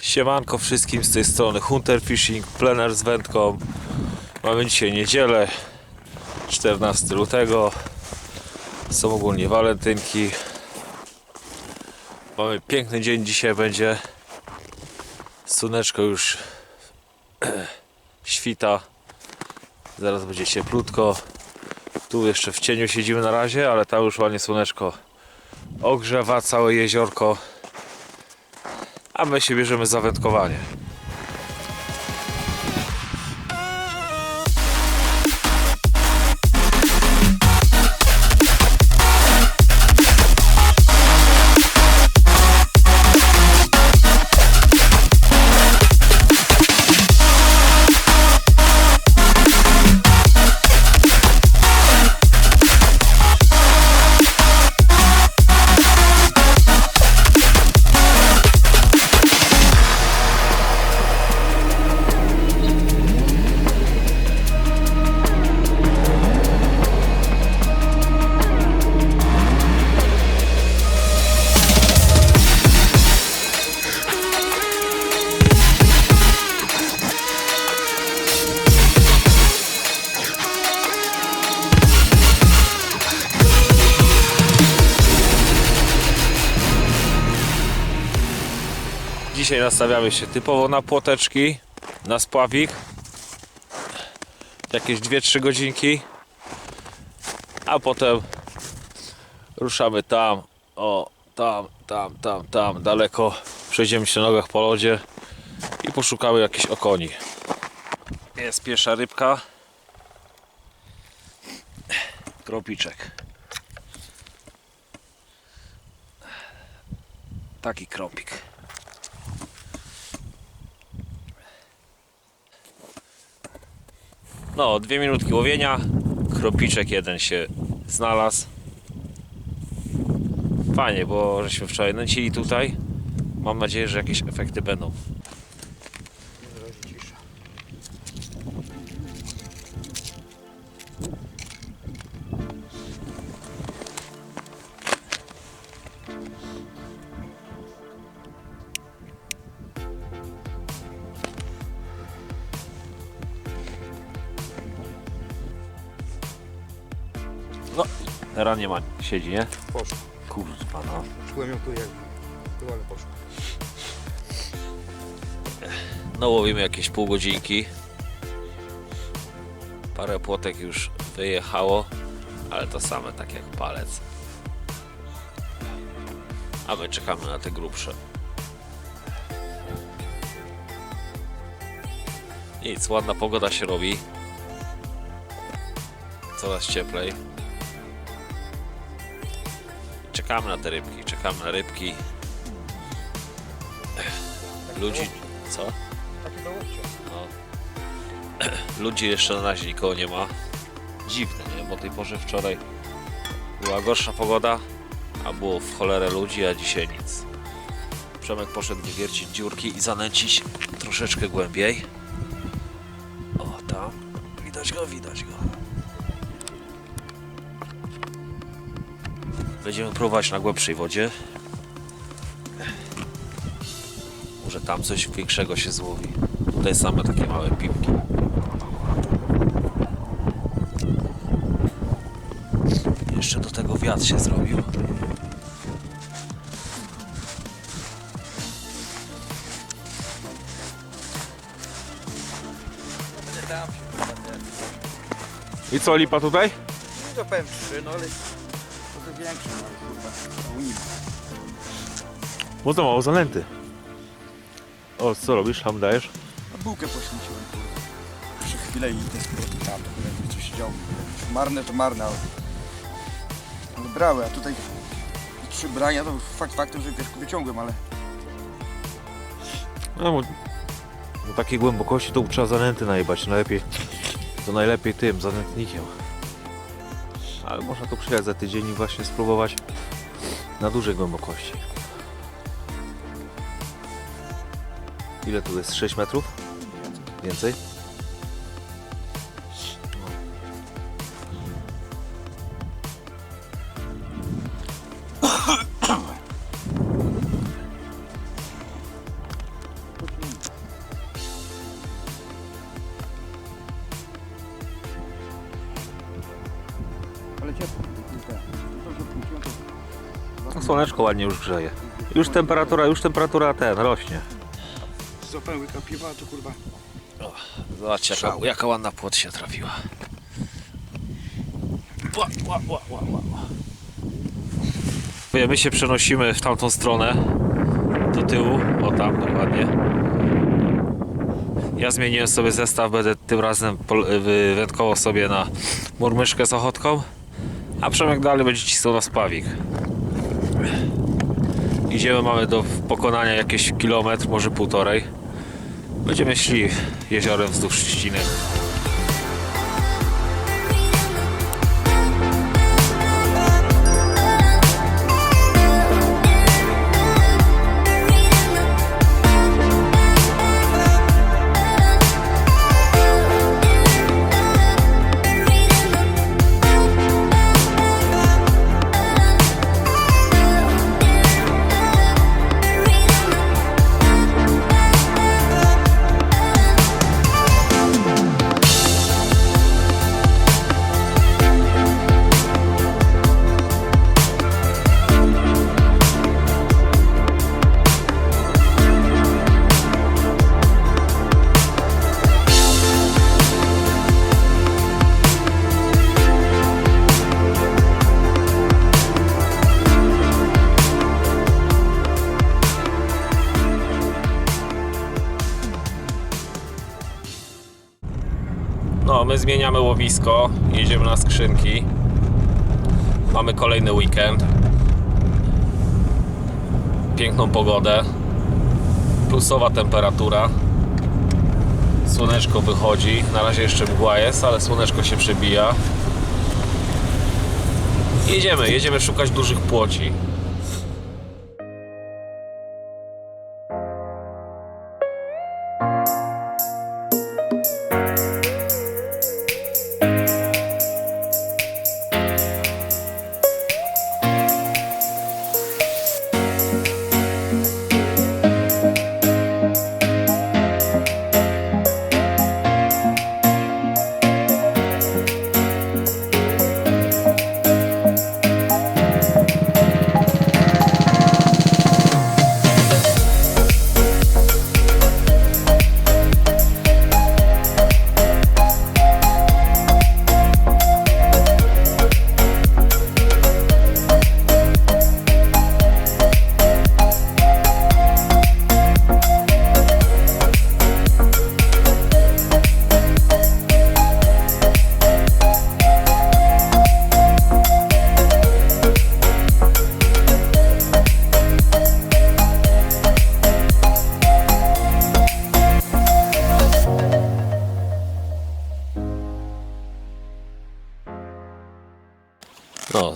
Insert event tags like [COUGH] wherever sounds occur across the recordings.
Siemanko wszystkim z tej strony Hunter Fishing, plener z wędką. Mamy dzisiaj niedzielę, 14 lutego. Są ogólnie walentynki. Mamy piękny dzień dzisiaj będzie. Słoneczko już [CLEARS THROAT] świta. Zaraz będzie cieplutko. Tu jeszcze w cieniu siedzimy na razie, ale tam już ładnie słoneczko ogrzewa całe jeziorko. A my się bierzemy za wędkowanie. Dzisiaj nastawiamy się typowo na płoteczki, na spławik. Jakieś 2-3 godzinki. A potem ruszamy tam, o, tam, tam, tam, tam, daleko. Przejdziemy się na nogach po lodzie i poszukamy jakichś okoni. Jest pierwsza rybka. Kropiczek. Taki kropik. No, dwie minutki łowienia. Kropiczek jeden się znalazł. Fajnie, bo żeśmy wczoraj nęcili tutaj. Mam nadzieję, że jakieś efekty będą. Teraz nie ma. Siedzi, nie? Poszło. Kurwa, no. Czułem ją tu jak tu, ale poszło. No łowimy jakieś pół godzinki. Parę płotek już wyjechało, ale to same tak jak palec. A my czekamy na te grubsze. Nic, ładna pogoda się robi. Coraz cieplej. Czekamy na te rybki, czekamy na rybki. Ludzi... Co? No. [CLEARS THROAT] Ludzi jeszcze na razie nikogo nie ma. Dziwne, nie? Bo tej porze wczoraj była gorsza pogoda, a było w cholerę ludzi, a dzisiaj nic. Przemek poszedł wywiercić dziurki i zanęcić troszeczkę głębiej. O, tam. Widać go, widać go. Będziemy próbować na głębszej wodzie. Może tam coś większego się złowi. Tutaj same takie małe piłki. Jeszcze do tego wiatr się zrobił. I co, lipa tutaj? No to powiem trzy, no ale to większe, no kurwa. Unim. Bo to mało zanęty. O, co robisz? Tam dajesz? A bułkę poświęciłem, kurwa. Jeszcze chwilę i te skróty tam, jakby coś się działo. Marne to marne, ale... ale brały, a tutaj trzy brania to fakt faktem, że wiesz, wyciągłem, ale No, bo do takiej głębokości to trzeba zanęty najebać. Najlepiej, to najlepiej tym, zanętnikiem. Ale można tu przyjechać za tydzień i właśnie spróbować na dużej głębokości. Ile tu jest? 6 metrów? Więcej? ale ciepło. No, słoneczko ładnie już grzeje. Już temperatura, już temperatura ten rośnie. Zopałem łyka to kurwa. Zobaczcie jaka, jaka ładna płot się trafiła. Ła, ła. My się przenosimy w tamtą stronę, do tyłu, o tam dokładnie. Ja zmieniłem sobie zestaw, będę tym razem wędkował sobie na murmyszkę z ochotką. A Przemek dalej będzie cisnął na spawik. Idziemy, mamy do pokonania jakieś kilometr, może półtorej. Będziemy szli jeziorem wzdłuż trzciny. Zmieniamy łowisko, jedziemy na skrzynki. Mamy kolejny weekend. Piękną pogodę. Plusowa temperatura. Słoneczko wychodzi. Na razie jeszcze mgła jest, ale słoneczko się przebija. Jedziemy, jedziemy szukać dużych płoci.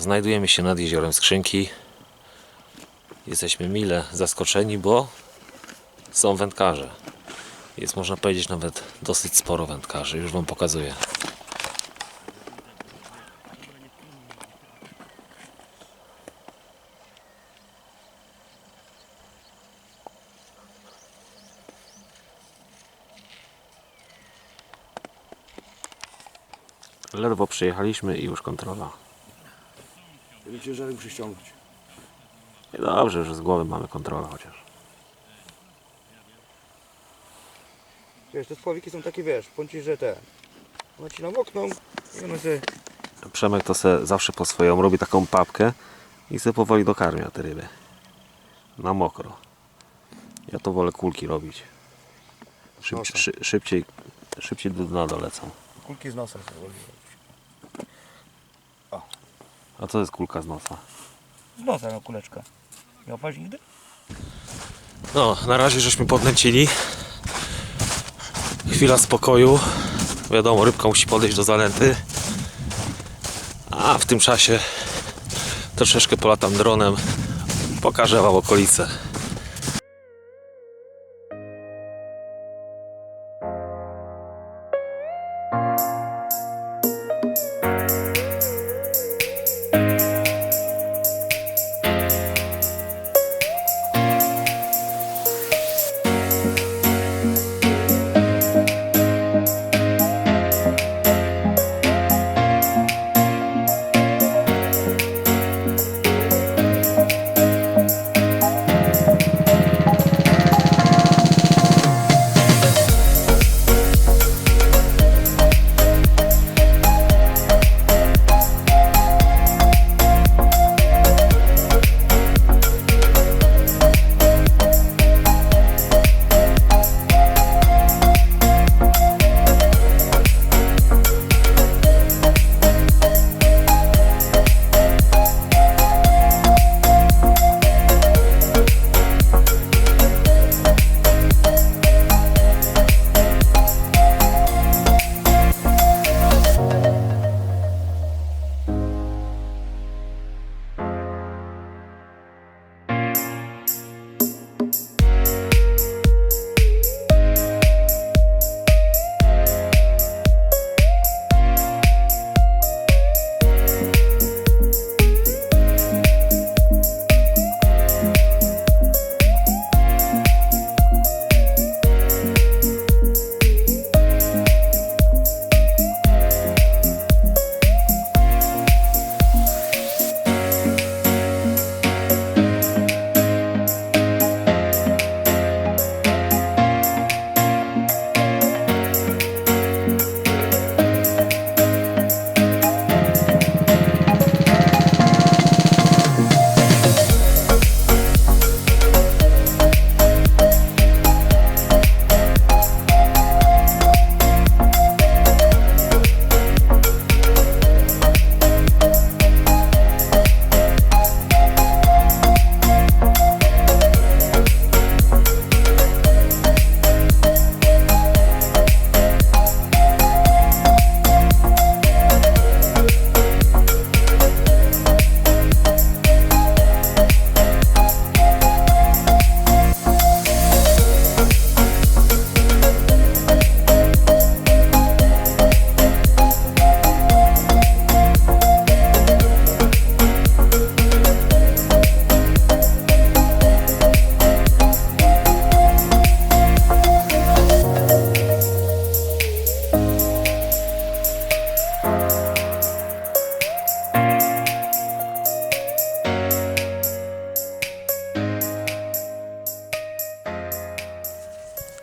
Znajdujemy się nad jeziorem Skrzynki. Jesteśmy mile zaskoczeni, bo są wędkarze. Jest można powiedzieć nawet dosyć sporo wędkarzy. Już Wam pokazuję. Ledwo przyjechaliśmy i już kontrola. Żeby ciężarek muszę ściągnąć. Nie dobrze, że z głowy mamy kontrolę chociaż. Wiesz, te spławiki są takie, wiesz, pąci, że te. One ci namokną i one se... Przemek to se zawsze po swoją robi taką papkę i se powoli dokarmia te ryby. Na mokro. Ja to wolę kulki robić. Szy, szybciej, szybciej do dna dolecą. Kulki z nosem sobie robię. A co jest kulka z nosa? Z nosa, no kuleczka. Nie opaść nigdy? No, na razie żeśmy podnęcili. Chwila spokoju. Wiadomo, rybka musi podejść do zanęty. A w tym czasie troszeczkę polatam dronem. Pokażę Wam okolice.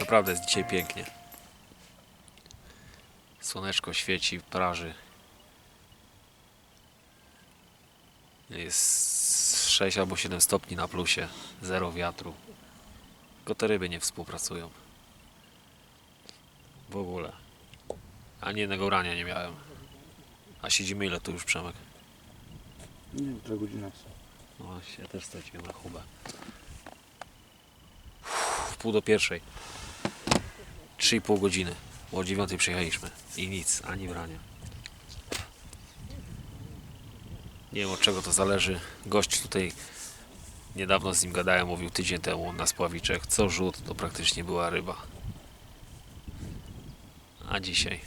Naprawdę jest dzisiaj pięknie. Słoneczko świeci, praży. Jest 6 albo 7 stopni na plusie, zero wiatru. Tylko te ryby nie współpracują. W ogóle. Ani jednego rania nie miałem. A siedzimy ile tu już Przemek? Nie wiem, która godzina jest. No właśnie, ja też straciłem rachubę. W pół do pierwszej. 3,5 godziny. Bo o dziewiątej przyjechaliśmy. I nic, ani brania. Nie wiem od czego to zależy. Gość tutaj niedawno z nim gadałem, mówił tydzień temu na spławiczek. Co rzut to praktycznie była ryba. A dzisiaj?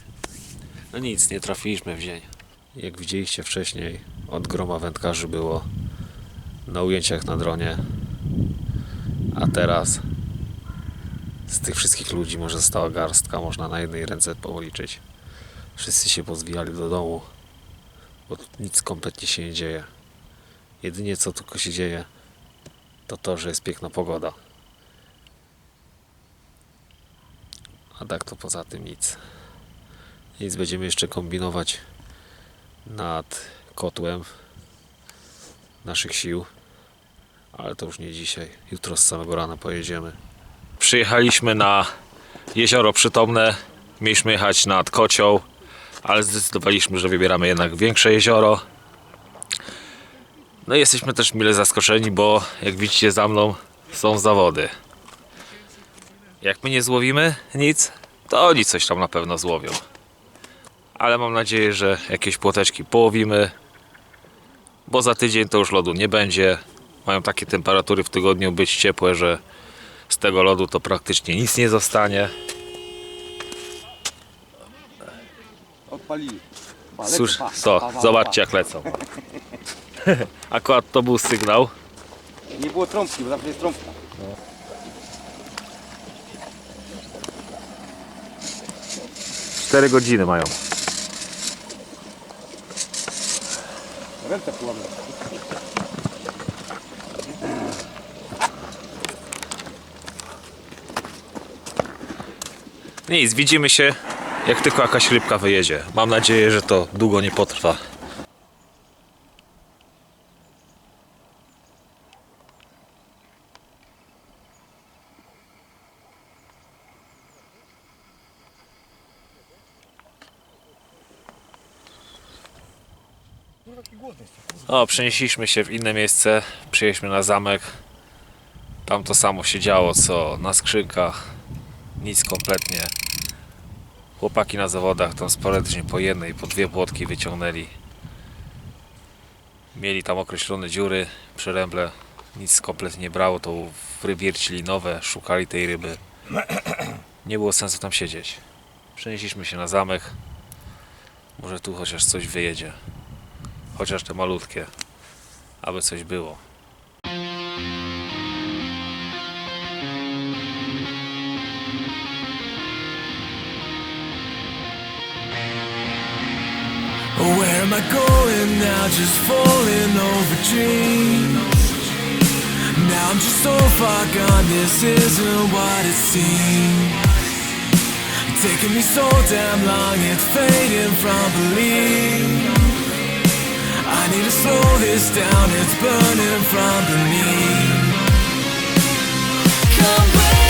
No nic, nie trafiliśmy w dzień. Jak widzieliście wcześniej, od groma wędkarzy było na ujęciach na dronie. A teraz z tych wszystkich ludzi może została garstka, można na jednej ręce policzyć. Wszyscy się pozwijali do domu, bo nic kompletnie się nie dzieje. Jedynie co tylko się dzieje, to to, że jest piękna pogoda. A tak to poza tym nic. Nic będziemy jeszcze kombinować nad kotłem naszych sił. Ale to już nie dzisiaj. Jutro z samego rana pojedziemy. Przyjechaliśmy na jezioro przytomne. Mieliśmy jechać nad kocioł, ale zdecydowaliśmy, że wybieramy jednak większe jezioro. No i jesteśmy też mile zaskoczeni, bo jak widzicie za mną są zawody. Jak my nie złowimy nic, to oni coś tam na pewno złowią. Ale mam nadzieję, że jakieś płoteczki połowimy, bo za tydzień to już lodu nie będzie. Mają takie temperatury w tygodniu być ciepłe, że z tego lodu to praktycznie nic nie zostanie. Odpalili. Pa, Cóż, to, zobaczcie jak lecą. [LAUGHS] Akurat to był sygnał. Nie było trąbki, bo zawsze jest trąbka. Cztery godziny mają. Ręce połamane. Nic, widzimy się jak tylko jakaś rybka wyjedzie. Mam nadzieję, że to długo nie potrwa. O, przenieśliśmy się w inne miejsce. Przyjechaliśmy na zamek. Tam to samo się działo, co na skrzynkach. Nic kompletnie. Chłopaki na zawodach tam sporadycznie po jednej, po dwie płotki wyciągnęli. Mieli tam określone dziury, przeręble. Nic kompletnie nie brało, to wywiercili nowe, szukali tej ryby. Nie było sensu tam siedzieć. Przenieśliśmy się na zamek. Może tu chociaż coś wyjedzie. Chociaż te malutkie. Aby coś było. Where am I going now? Just falling over dreams. Now I'm just so far gone, this isn't what it seems. Taking me so damn long, it's fading from belief. I need to slow this down, it's burning from beneath. Come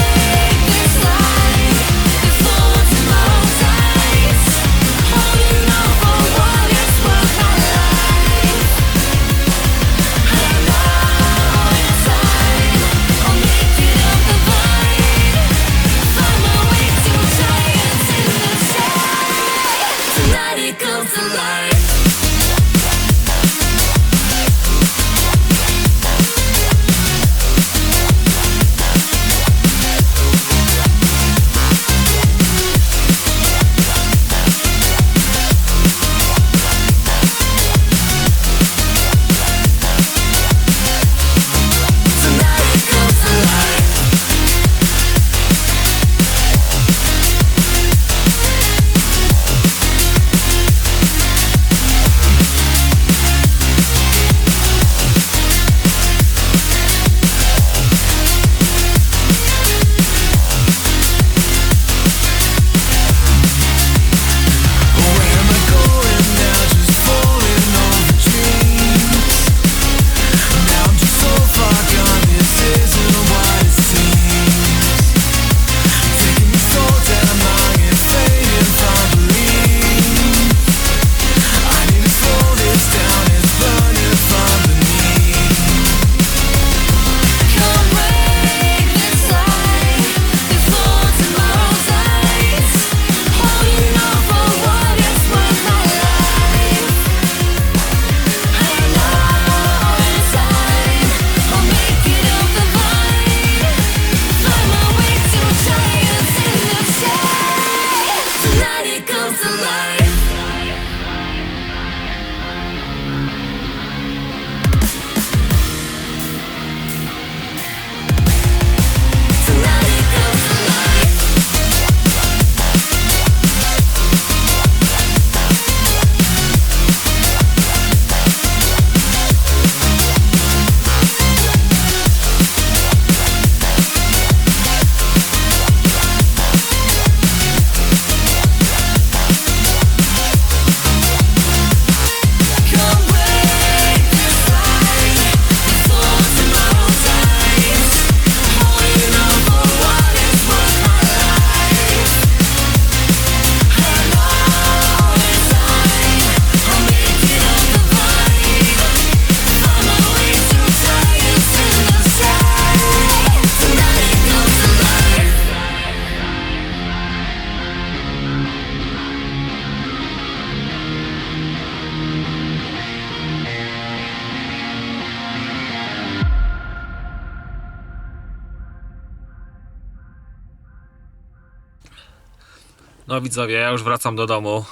No widzowie, ja już wracam do domu.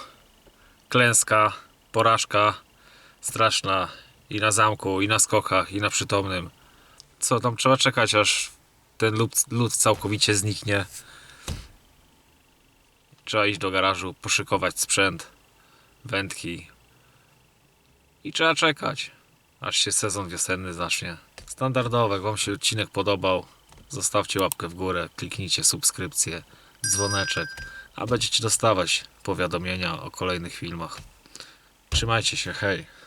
Klęska, porażka straszna i na zamku, i na skokach, i na przytomnym. Co tam trzeba czekać, aż ten lód, lód całkowicie zniknie. Trzeba iść do garażu, poszykować sprzęt, wędki. I trzeba czekać, aż się sezon wiosenny zacznie. Standardowe, jak Wam się odcinek podobał, zostawcie łapkę w górę, kliknijcie subskrypcję, dzwoneczek, a będziecie dostawać powiadomienia o kolejnych filmach. Trzymajcie się, hej!